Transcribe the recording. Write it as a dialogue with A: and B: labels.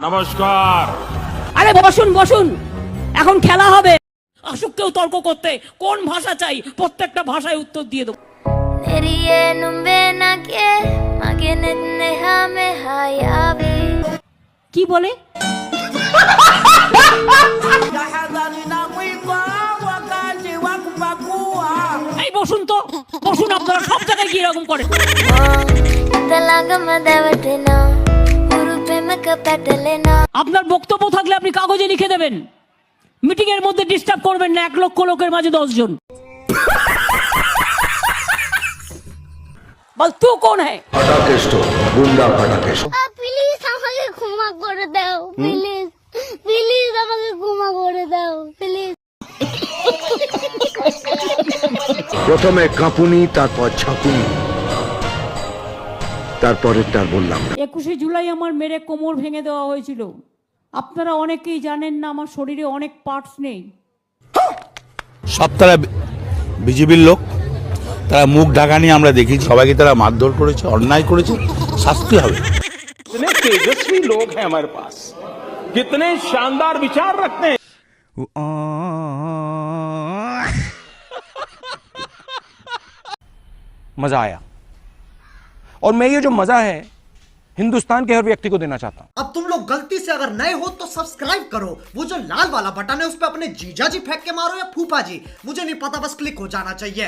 A: নমস্কার।
B: আরে বসুন বসুন। এখন খেলা হবে। আসুক কেউ তর্ক করতে। কোন ভাষা চাই? প্রত্যেকটা ভাষায় উত্তর দিয়ে দেবো। কি বলে? এই বসুন তো। বসুন আপনারা সব জায়গায় কি এরকম
C: করে
B: আপনার বক্তব্য থাকলে আপনি কাগজে লিখে দেবেন। মিটিং এর মধ্যে ডিস্টার্ব করবেন না এক লক্ষ লোকের মাঝে দশ জন। বল তু কোন হ্যায়
D: ফাটাকেষ্ট গুন্ডা ফাটাকেষ্ট।
E: প্লিজ আমাকে ক্ষমা করে দাও প্লিজ প্লিজ আমাকে ক্ষমা করে দাও প্লিজ
D: প্রথমে কাঁপুনি তারপর ঝাঁকুনি। তারপরেরটা আর বললাম না
B: একুশে জুলাই আমার মেরে কোমর ভেঙে দেওয়া হয়েছিল আপনারা অনেকেই জানেন না আমার শরীরে অনেক পার্টস নেই
F: সব তারা বিজেপির লোক তারা মুখ ঢাকা নিয়ে আমরা দেখেছি সবাইকে তারা মারধর করেছে অন্যায় করেছে শাস্তি হবে
A: कितने तेजस्वी लोग हैं हमारे पास कितने शानदार विचार रखते हैं
G: मज़ा आया और मैं ये जो मज़ा है, हिंदुस्तान के हर व्यक्ति को देना चाहता हूँ।
H: अब तुम लोग गलती से अगर नए हो तो सब्सक्राइब करो। वो जो लाल वाला बटन है, उस पर अपने जीजा जी फेंक के मारो या फूफा जी। मुझे नहीं पता, बस क्लिक हो जाना चाहिए।